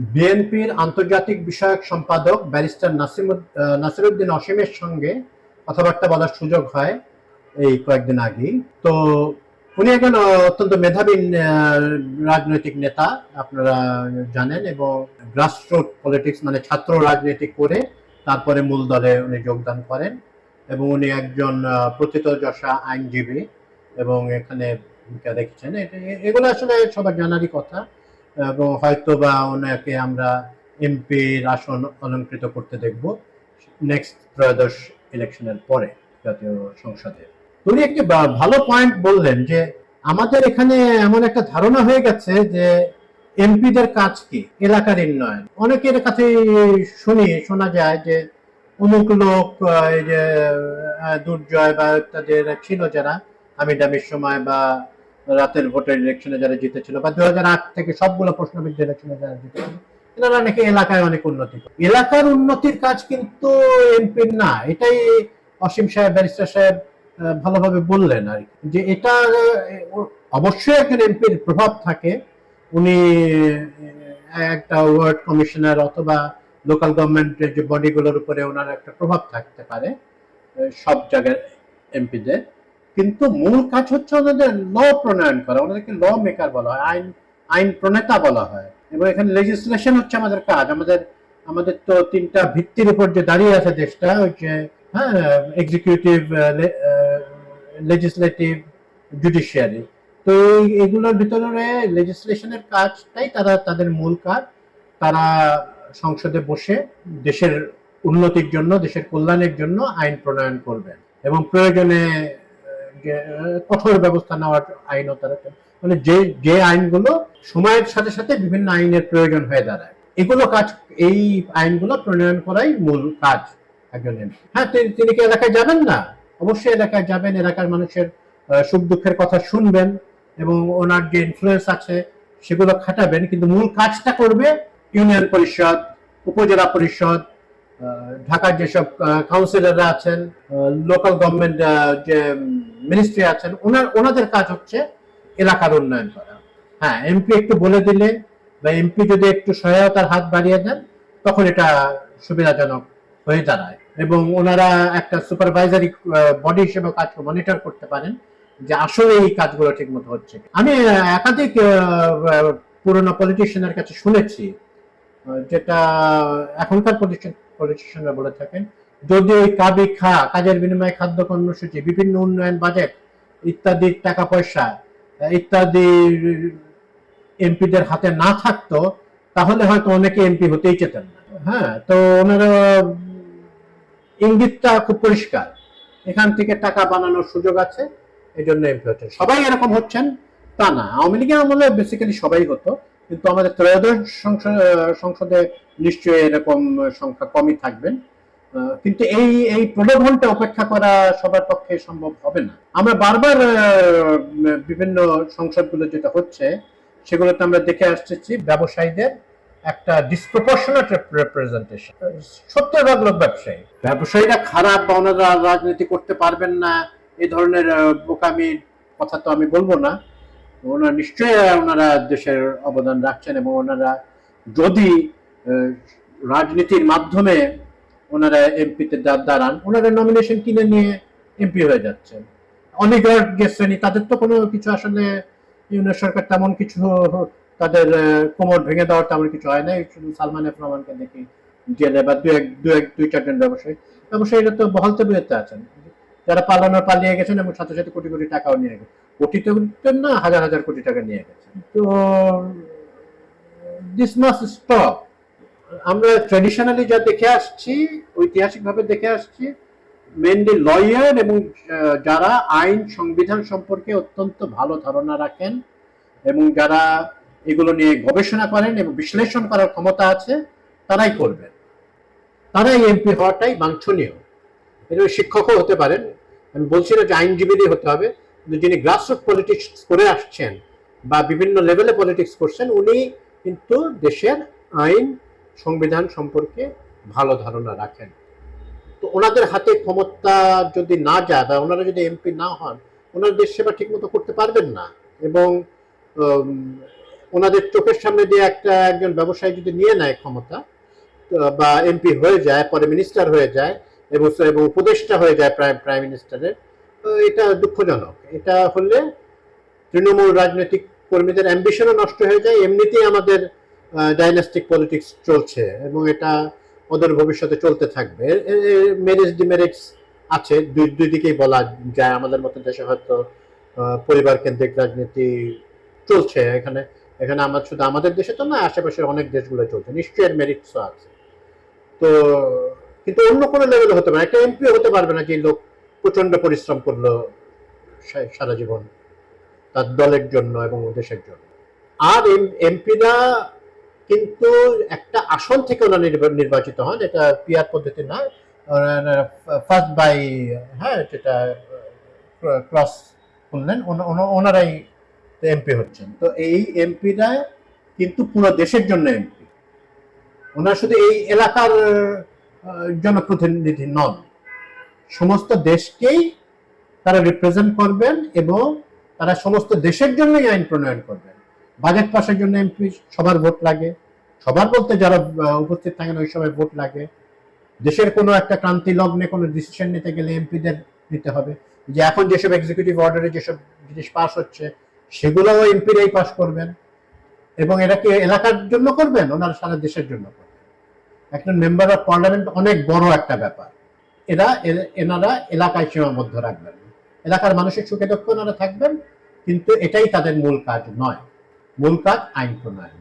বিএনপির আন্তর্জাতিক বিষয়ক সম্পাদক ব্যারিস্টার নাসিরুদ্দিন অসীমের সঙ্গে কথাবার্তা বলার সুযোগ হয় এই কয়েকদিন আগেই। তো উনি একজন অত্যন্ত মেধাবী রাজনৈতিক নেতা, আপনারা জানেন, এবং গ্রাসরুট পলিটিক্স মানে ছাত্র রাজনীতি করে তারপরে মূল দলে উনি যোগদান করেন, এবং উনি একজন প্রথিতযশা আইনজীবী, এবং এখানে এটা- এগুলো আসলে সবার জানারই কথা। এবং হয়তো বা ওনাকে আমরা এমপির আসন অলঙ্কৃত করতে দেখব নেক্সট ত্রয়োদশ ইলেকশনের পরে জাতীয় সংসদে। উনি একটি ভালো পয়েন্ট বললেন যে আমাদের এখানে এমন একটা ধারণা হয়ে গেছে যে এমপিদের কাজ কি? এলাকার উন্নয়ন। অনেকের কাছে শুনি, শোনা যায় যে অমুক লোক এই যে দুর্জয় বা তাদের ছিল যারা, আমি ডামির সময় বা রাতের ভোটের ইলেকশনে যারা জিতেছিল বা দু হাজার আট থেকে সবগুলো প্রশ্নবিদ্ধ ইলেকশনে যারা জিতেছিল, এনারা নাকি এলাকায় অনেক উন্নতি এলাকার উন্নতির কাজ কিন্তু এমপির না, এটাই অসীম সাহেব, ব্যারিস্টার সাহেব ভালোভাবে বললেন আর যে এটা অবশ্যই একজন এমপির প্রভাব থাকে। উনি একটা ওয়ার্ড কমিশনার অথবা লোকাল গভর্নমেন্টের যে বডিগুলোর উপরে ওনার একটা প্রভাব থাকতে পারে সব জায়গায় এমপিদের। কিন্তু মূল কাজ হচ্ছে ওনাদের ল প্রণয়ন করা, ওনাদেরকে ল মেকার বলা হয়, আইন আইন প্রণেতা বলা হয়। এবং এখানে লেজিসলেশন হচ্ছে আমাদের কাজ, আমাদের আমাদের তো তিনটা ভিত্তির উপর যে দাঁড়িয়ে আছে দেশটা, ওই যে হ্যাঁ এক্সিকিউটিভ লেজিসলেটিভ জুডিশিয়ারি তো এগুলোর ভিতরে লেজিসলেশনের কাজটাই তারা, তাদের মূল কাজ। তারা সংসদে বসে দেশের উন্নতির জন্য, দেশের কল্যাণের জন্য আইন প্রণয়ন করবেন। এবং প্রয়োজনে কঠোর ব্যবস্থা নেওয়ার তারা মানে যে যে আইনগুলো সময়ের সাথে সাথে বিভিন্ন আইনের প্রয়োজন হয়ে দাঁড়ায়। এগুলো কাজ, এই আইনগুলো প্রণয়ন করাই মূল কাজ একজন হ্যাঁ তিনি- কি এলাকায় যাবেন না? অবশ্যই এলাকায় যাবেন, এলাকার মানুষের সুখ দুঃখের কথা শুনবেন এবং ওনার যে ইনফ্লুয়েন্স আছে সেগুলো খাটাবেন। কিন্তু মূল কাজটা করবে ইউনিয়ন পরিষদ, উপজেলা পরিষদ ঢাকার যেসব কাউন্সিলররা আছেন লোকাল গভর্নমেন্ট যে মিনিস্ট্রি আছেন ওনার ওনাদের কাজ হচ্ছে এলাকার উন্নয়ন করা। হ্যাঁ এমপি একটু বলে দিলে বা এমপি যদি একটু সহায়তার হাত বাড়িয়ে দেন, তখন এটা সুবিধাজনক হয়ে দাঁড়ায়। এবং ওনারা একটা সুপারভাইজারি বডি হিসেবে কাজ মনিটর করতে পারেন যে আসলে এই কাজগুলো ঠিক মতো হচ্ছে আমি একাধিক পুরনো পলিটিশিয়ানের কাছে শুনেছি যেটা এখনকার পলিটিশিয়ানরা বলে থাকেন যদি ওই কাবি খা, কাজের বিনিময়ে খাদ্য কর্মসূচি, বিভিন্ন উন্নয়ন বাজেট ইত্যাদি টাকা পয়সা, ইত্যাদি এমপিদের হাতে না থাকতো, তাহলে হয়তো অনেকে এমপি হতেই চেতেন না। হ্যাঁ তো ওনারা ইঙ্গিতটা খুব পরিষ্কার। এখান থেকে টাকা বানানোর সুযোগ আছে এই জন্য এমপি হচ্ছেন। সবাই এরকম হচ্ছেন, তা না। আওয়ামী লীগের আমলে বেসিক্যালি সবাই হতো, কিন্তু আমাদের ত্রয়োদশ সংসদে নিশ্চয়ই এরকম সংখ্যা কমই থাকবেন। কিন্তু এই এই প্রলোভনটা উপেক্ষা করা সবার পক্ষে সম্ভব হবে না। আমরা বারবার বিভিন্ন সংসদগুলো যেটা হচ্ছে সেগুলোতে আমরা দেখে আসতেছি ব্যবসায়ীদের একটা ডিসপ্রপোর্শনেট রিপ্রেজেন্টেশন সত্তর ভাগ লোক ব্যবসায়ী। ব্যবসায়ীরা খারাপ বা ওনারা রাজনীতি করতে পারবেন না এই ধরনের আহ, বোকামির কথা তো আমি বলব না। ওনারা নিশ্চয়ই ওনারা দেশের অবদান রাখছেন এবং ওনারা যদি রাজনীতির মাধ্যমে ওনারা এমপিতে দাঁড়ান। ওনারা নমিনেশন কিনে নিয়ে এমপি হয়ে যাচ্ছেন। অনেক শ্রেণি তাদের তো কোনো কিছু আসলে ইউনিয়ন সরকার তেমন কিছু তাদের কোমর ভেঙে দেওয়ার তেমন কিছু হয় না শুধু সালমান এফ রহমানকে দেখি জেলে বা দু, এক দু, এক, দুই, চারজন ব্যবসায়ী। ব্যবসায়ীরা তো বহাল তবিয়তে আছেন। যারা পালানোর পালিয়ে গেছেন এবং সাথে সাথে কোটি কোটি টাকাও নিয়ে গেছে কোটি তো না, হাজার হাজার কোটি টাকা নিয়ে গেছেন। তো দিস মাস স্টপ আমরা ট্রেডিশনালি যা দেখে আসছি, ঐতিহাসিকভাবে দেখে আসছি মেনলি লয়ার এবং যারা আইন, সংবিধান সম্পর্কে অত্যন্ত ভালো ধারণা রাখেন এবং যারা এগুলো নিয়ে গবেষণা করেন এবং বিশ্লেষণ করার ক্ষমতা আছে, তারাই করবেন। তারাই এমপি হওয়াটাই বাঞ্ছনীয়। এটা শিক্ষকও হতে পারেন। আমি বলছি না যে আইনজীবীরই হতে হবে, কিন্তু যিনি গ্রাসরুট পলিটিক্স করে আসছেন বা বিভিন্ন লেভেলে পলিটিক্স করছেন, উনি কিন্তু দেশের আইন সংবিধান সম্পর্কে ভালো ধারণা রাখেন। তো ওনাদের হাতে ক্ষমতা যদি না যায় বা ওনারা যদি এমপি না হন, ওনারা দেশ সেবা ঠিকমতো করতে পারবেন না। এবং ওনাদের চোখের সামনে দিয়ে একটা একজন ব্যবসায়ী যদি নিয়ে নেয় ক্ষমতা বা এমপি হয়ে যায়, পরে মিনিস্টার হয়ে যায়, এবং এবং উপদেষ্টা হয়ে যায় প্রাইম প্রাইম মিনিস্টারের এটা দুঃখজনক। এটা হলে তৃণমূল রাজনৈতিক কর্মীদের অ্যাম্বিশনও নষ্ট হয়ে যায়। এমনিতেই আমাদের ডাইনাস্টিক পলিটিক্স চলছে এবং এটা ওদের ভবিষ্যতে চলতে থাকবে। মেরিটস ডিমেরিটস আছে, দুই দুই দিকেই বলা যায়। আমাদের মতো দেশে হয়তো পরিবার কেন্দ্রিক রাজনীতি চলছে। এখানে এখানে আমার শুধু আমাদের দেশে তো না, আশেপাশের অনেক দেশগুলো চলছে। নিশ্চয়ই এর মেরিটসও আছে। তো, কিন্তু অন্য কোনো লেভেলে হতে পারে একটা এমপি হতে পারবে না যে লোক প্রচণ্ড পরিশ্রম করল সারা জীবন। তার দলের জন্য এবং দেশের জন্য। আর এমপিরা কিন্তু একটা আসন থেকে ওনারা নির্বা- নির্বাচিত হন, এটা পিয়ার পদ্ধতি না ফার্স্ট বাই হ্যাঁ যেটা ক্রস করলেন, ওনা- ওনা- ওনারাই এমপি হচ্ছেন। তো এই এমপিরা কিন্তু পুরো দেশের জন্য এমপি ওনারা শুধু এই এলাকার জনপ্রতিনিধি নন। সমস্ত দেশকেই তারা রিপ্রেজেন্ট করবেন এবং তারা সমস্ত দেশের জন্যই আইন প্রণয়ন করবেন। বাজেট পাশের জন্য এমপি সবার ভোট লাগে। সবার বলতে যারা উপস্থিত থাকেন, ওই সময় ভোট লাগে। দেশের কোনো একটা ক্রান্তি লগ্নে কোনো ডিসিশন নিতে গেলে এমপিদের নিতে হবে। যে এখন যেসব এক্সিকিউটিভ অর্ডারে যেসব জিনিস পাস হচ্ছে, সেগুলোও এমপিরাই পাস করবেন। এবং এরা কি এলাকার জন্য করবেন, ওনারা সারা দেশের জন্য করবেন। একজন মেম্বার অফ পার্লামেন্ট অনেক বড় একটা ব্যাপার। এরা এনারা এলাকায় সীমাবদ্ধ রাখবেন। এলাকার মানুষের সুখে দুঃখে ওনারা থাকবেন, কিন্তু এটাই তাদের মূল কাজ নয়। মূল কাজ আইন প্রণয়ন।